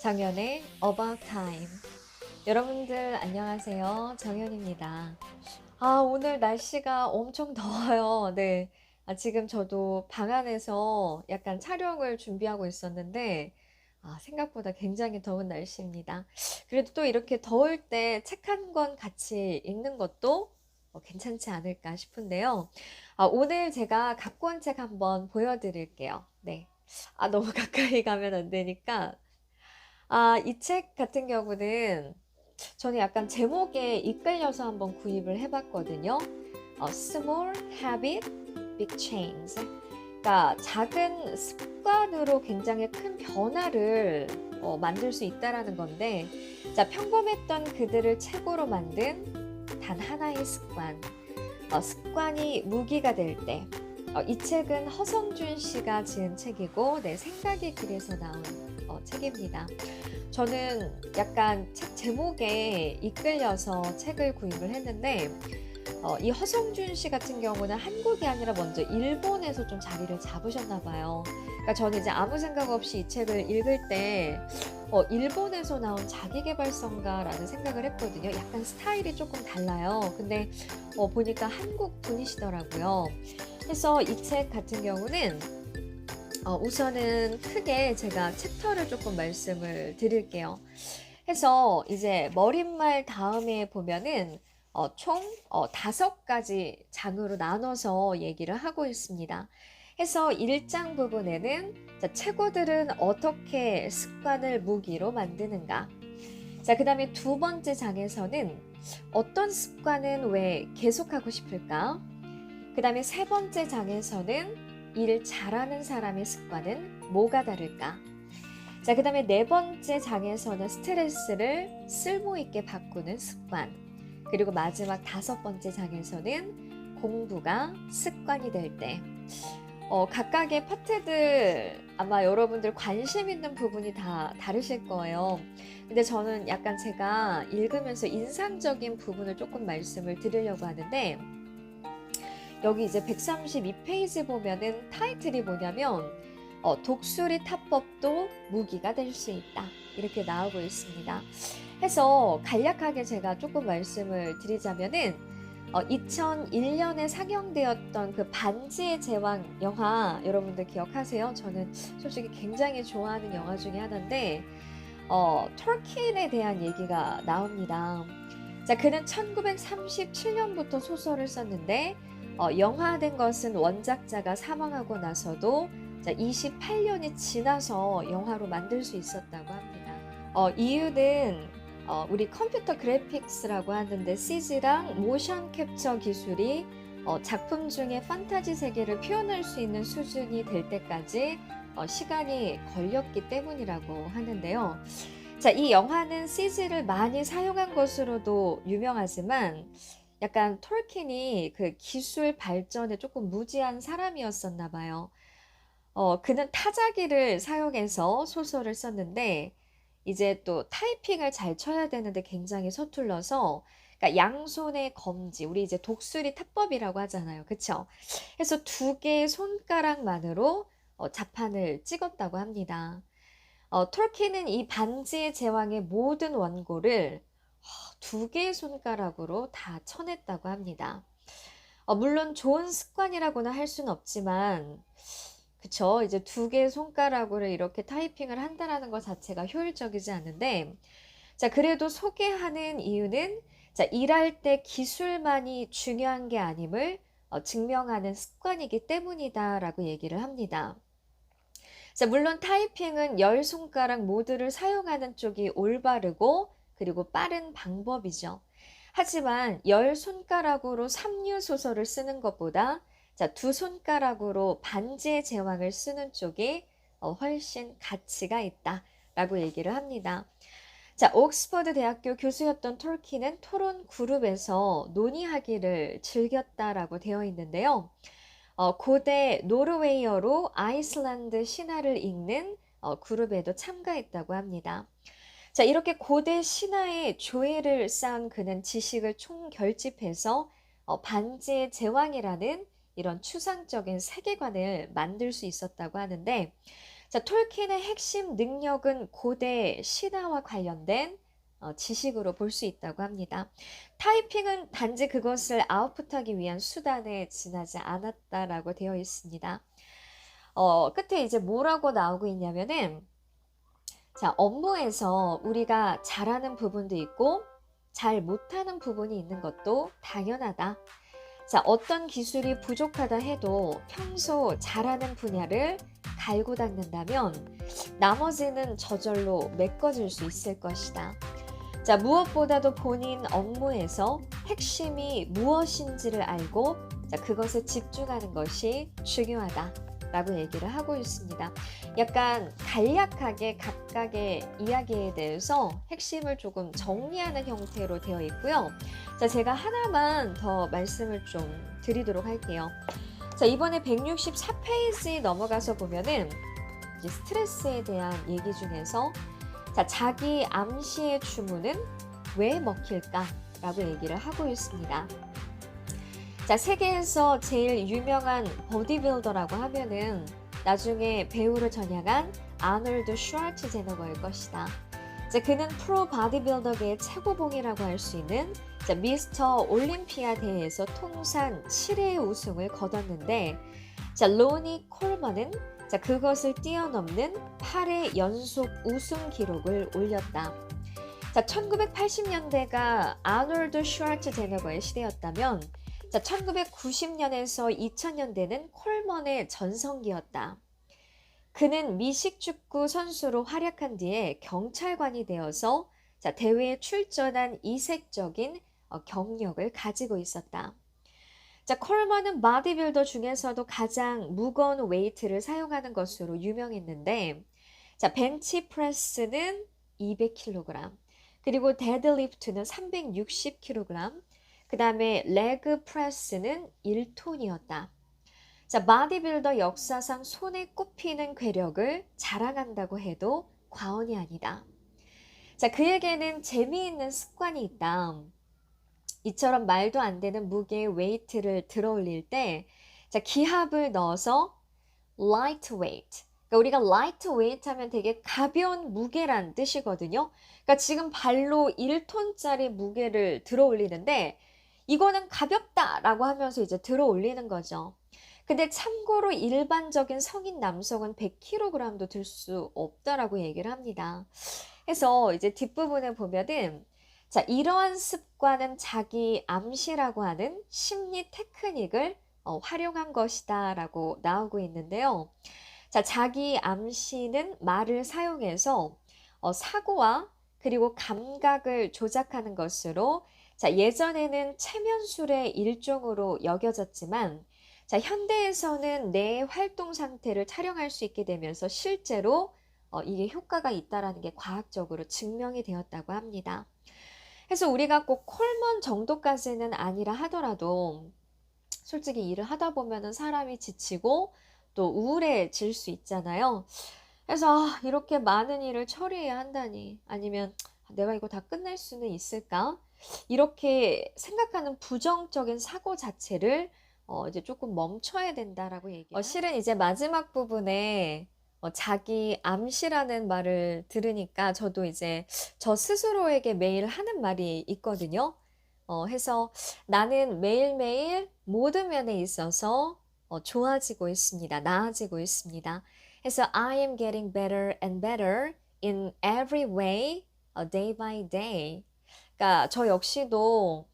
정연의 About Time. 여러분들 안녕하세요. 정연입니다. 아, 오늘 날씨가 엄청 더워요. 네. 아, 지금 저도 방 안에서 약간 촬영을 준비하고 있었는데, 아, 생각보다 굉장히 더운 날씨입니다. 그래도 또 이렇게 더울 때 책 한 권 같이 읽는 것도 어, 괜찮지 않을까 싶은데요. 아, 오늘 제가 갖고 온 책 한번 보여드릴게요. 네. 아, 너무 가까이 가면 안 되니까. 아, 이 책 같은 경우는 저는 약간 제목에 이끌려서 한번 구입을 해봤거든요. 어, Small Habit, Big Change. 그러니까 작은 습관으로 굉장히 큰 변화를 어, 만들 수 있다라는 건데, 자, 평범했던 그들을 최고로 만든 단 하나의 습관. 어, 습관이 무기가 될 때. 어, 이 책은 허성준 씨가 지은 책이고, 내 생각이 그래서 나온 어, 책입니다. 저는 약간 책 제목에 이끌려서 책을 구입을 했는데, 어, 이 허성준 씨 같은 경우는 한국이 아니라 먼저 일본에서 좀 자리를 잡으셨나 봐요. 그러니까 저는 이제 아무 생각 없이 이 책을 읽을 때, 어, 일본에서 나온 자기계발서인가라는 생각을 했거든요. 약간 스타일이 조금 달라요. 근데 어, 보니까 한국 분이시더라고요. 그래서 이 책 같은 경우는 어, 우선은 크게 제가 챕터를 조금 말씀을 드릴게요. 해서 이제 머릿말 다음에 보면은 어, 총 어, 다섯 가지 장으로 나눠서 얘기를 하고 있습니다. 해서 1장 부분에는 자, 최고들은 어떻게 습관을 무기로 만드는가. 자, 그 다음에 두 번째 장에서는 어떤 습관은 왜 계속하고 싶을까? 그 다음에 세 번째 장에서는 일 잘하는 사람의 습관은 뭐가 다를까? 자, 그 다음에 네 번째 장에서는 스트레스를 쓸모 있게 바꾸는 습관. 그리고 마지막 다섯 번째 장에서는 공부가 습관이 될 때. 어, 각각의 파트들 아마 여러분들 관심 있는 부분이 다 다르실 거예요. 근데 저는 약간 제가 읽으면서 인상적인 부분을 조금 말씀을 드리려고 하는데, 여기 이제 132페이지 보면은 타이틀이 뭐냐면 어, 독수리 타법도 무기가 될 수 있다 이렇게 나오고 있습니다. 해서 간략하게 제가 조금 말씀을 드리자면은 어, 2001년에 상영되었던 그 반지의 제왕 영화 여러분들 기억하세요? 저는 솔직히 굉장히 좋아하는 영화 중에 하나인데 어, 터키인에 대한 얘기가 나옵니다. 자, 그는 1937년부터 소설을 썼는데 어, 영화된 것은 원작자가 사망하고 나서도 자, 28년이 지나서 영화로 만들 수 있었다고 합니다. 어, 이유는 어, 우리 컴퓨터 그래픽스라고 하는데 CG랑 모션 캡처 기술이 어, 작품 중에 판타지 세계를 표현할 수 있는 수준이 될 때까지 어, 시간이 걸렸기 때문이라고 하는데요. 자, 이 영화는 CG를 많이 사용한 것으로도 유명하지만 약간 톨킨이 그 기술 발전에 조금 무지한 사람이었었나 봐요. 어, 그는 타자기를 사용해서 소설을 썼는데 이제 또 타이핑을 잘 쳐야 되는데 굉장히 서툴러서 그러니까 양손의 검지, 우리 이제 독수리 타법이라고 하잖아요. 그쵸? 그래서 두 개의 손가락만으로 어, 자판을 찍었다고 합니다. 어, 톨킨은 이 반지의 제왕의 모든 원고를 두 개의 손가락으로 다 쳐냈다고 합니다. 어, 물론 좋은 습관이라고는 할 수는 없지만, 그쵸. 이제 두 개의 손가락으로 이렇게 타이핑을 한다라는 것 자체가 효율적이지 않은데, 자, 그래도 소개하는 이유는, 자, 일할 때 기술만이 중요한 게 아님을 어, 증명하는 습관이기 때문이다라고 얘기를 합니다. 자, 물론 타이핑은 열 손가락 모두를 사용하는 쪽이 올바르고 그리고 빠른 방법이죠. 하지만 열 손가락으로 삼류 소설을 쓰는 것보다 자, 두 손가락으로 반지의 제왕을 쓰는 쪽이 어, 훨씬 가치가 있다라고 얘기를 합니다. 자, 옥스퍼드 대학교 교수였던 톨킨은 토론 그룹에서 논의하기를 즐겼다라고 되어 있는데요. 어, 고대 노르웨이어로 아이슬란드 신화를 읽는 어, 그룹에도 참가했다고 합니다. 자, 이렇게 고대 신화의 조예를 쌓은 그는 지식을 총결집해서 어, 반지의 제왕이라는 이런 추상적인 세계관을 만들 수 있었다고 하는데, 자, 톨킨의 핵심 능력은 고대 신화와 관련된 어, 지식으로 볼 수 있다고 합니다. 타이핑은 단지 그것을 아웃풋하기 위한 수단에 지나지 않았다라고 되어 있습니다. 어, 끝에 이제 뭐라고 나오고 있냐면은 자, 업무에서 우리가 잘하는 부분도 있고 잘 못하는 부분이 있는 것도 당연하다. 자, 어떤 기술이 부족하다 해도 평소 잘하는 분야를 갈고 닦는다면 나머지는 저절로 메꿔질 수 있을 것이다. 자, 무엇보다도 본인 업무에서 핵심이 무엇인지를 알고 자, 그것에 집중하는 것이 중요하다. 라고 얘기를 하고 있습니다. 약간 간략하게 각각의 이야기에 대해서 핵심을 조금 정리하는 형태로 되어 있고요. 자, 제가 하나만 더 말씀을 좀 드리도록 할게요. 자, 이번에 164페이지 넘어가서 보면은 스트레스에 대한 얘기 중에서 자, 자기 암시의 주문은 왜 먹힐까? 라고 얘기를 하고 있습니다. 자, 세계에서 제일 유명한 보디빌더라고 하면은 나중에 배우를 전향한 아놀드 슈왈츠제너거일 것이다. 자, 그는 프로 바디빌더계의 최고봉이라고 할 수 있는 자, 미스터 올림피아 대회에서 통산 7회의 우승을 거뒀는데 자, 로니 콜먼은 자, 그것을 뛰어넘는 8회 연속 우승 기록을 올렸다. 자, 1980년대가 아놀드 슈왈츠제너거의 시대였다면 자, 1990년에서 2000년대는 콜먼의 전성기였다. 그는 미식축구 선수로 활약한 뒤에 경찰관이 되어서 자, 대회에 출전한 이색적인 어, 경력을 가지고 있었다. 자, 콜먼은 바디빌더 중에서도 가장 무거운 웨이트를 사용하는 것으로 유명했는데, 자, 벤치 프레스는 200kg, 그리고 데드리프트는 360kg, 그 다음에 레그 프레스는 1톤이었다. 자, 바디빌더 역사상 손에 꼽히는 괴력을 자랑한다고 해도 과언이 아니다. 자, 그에게는 재미있는 습관이 있다. 이처럼 말도 안 되는 무게의 웨이트를 들어 올릴 때, 자, 기합을 넣어서 light weight. 그러니까 우리가 light weight 하면 되게 가벼운 무게란 뜻이거든요. 그러니까 지금 발로 1톤짜리 무게를 들어 올리는데, 이거는 가볍다라고 하면서 이제 들어 올리는 거죠. 근데 참고로 일반적인 성인 남성은 100kg도 들 수 없다라고 얘기를 합니다. 그래서 이제 뒷부분에 보면은 자, 이러한 습관은 자기 암시라고 하는 심리 테크닉을 어, 활용한 것이다 라고 나오고 있는데요. 자, 자기 암시는 말을 사용해서 어, 사고와 그리고 감각을 조작하는 것으로 자, 예전에는 체면술의 일종으로 여겨졌지만 자, 현대에서는 내 활동 상태를 촬영할 수 있게 되면서 실제로 어, 이게 효과가 있다라는 게 과학적으로 증명이 되었다고 합니다. 그래서 우리가 꼭 콜먼 정도까지는 아니라 하더라도 솔직히 일을 하다 보면은 사람이 지치고 또 우울해질 수 있잖아요. 그래서 아, 이렇게 많은 일을 처리해야 한다니 아니면 내가 이거 다 끝낼 수는 있을까? 이렇게 생각하는 부정적인 사고 자체를 어, 이제 조금 멈춰야 된다라고 얘기해요. 어, 실은 이제 마지막 부분에 어, 자기 암시라는 말을 들으니까 저도 이제 저 스스로에게 매일 하는 말이 있거든요. 어, 해서 나는 매일매일 모든 면에 있어서 어, 좋아지고 있습니다. 나아지고 있습니다. 해서 I am getting better and better in every way, uh, day by day. 그러니까 저 역시도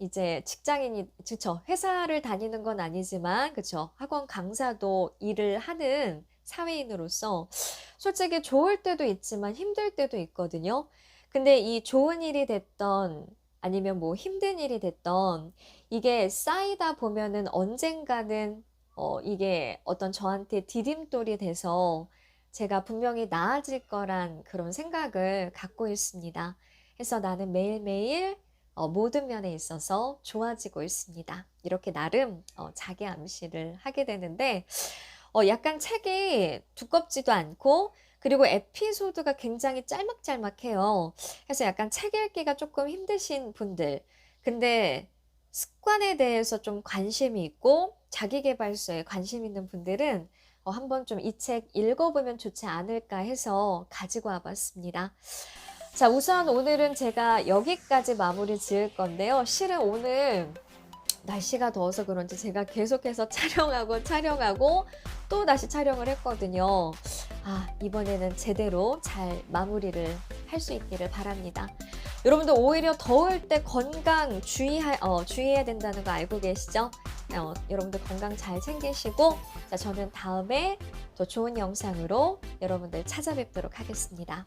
이제 직장인이 그쵸 회사를 다니는 건 아니지만 그쵸 학원 강사도 일을 하는 사회인으로서 솔직히 좋을 때도 있지만 힘들 때도 있거든요. 근데 이 좋은 일이 됐던 아니면 뭐 힘든 일이 됐던 이게 쌓이다 보면은 언젠가는 어 이게 어떤 저한테 디딤돌이 돼서 제가 분명히 나아질 거란 그런 생각을 갖고 있습니다. 해서 나는 매일매일 어, 모든 면에 있어서 좋아지고 있습니다. 이렇게 나름 어, 자기 암시를 하게 되는데 어, 약간 책이 두껍지도 않고 그리고 에피소드가 굉장히 짤막짤막해요. 그래서 약간 책 읽기가 조금 힘드신 분들 근데 습관에 대해서 좀 관심이 있고 자기계발서에 관심 있는 분들은 어, 한번 좀 이 책 읽어보면 좋지 않을까 해서 가지고 와봤습니다. 자, 우선 오늘은 제가 여기까지 마무리 지을 건데요. 실은 오늘 날씨가 더워서 그런지 제가 계속해서 촬영하고 촬영하고 또 다시 촬영을 했거든요. 아, 이번에는 제대로 잘 마무리를 할 수 있기를 바랍니다. 여러분들 오히려 더울 때 건강 주의하, 어, 주의해야 된다는 거 알고 계시죠? 어, 여러분들 건강 잘 챙기시고, 자, 저는 다음에 더 좋은 영상으로 여러분들 찾아뵙도록 하겠습니다.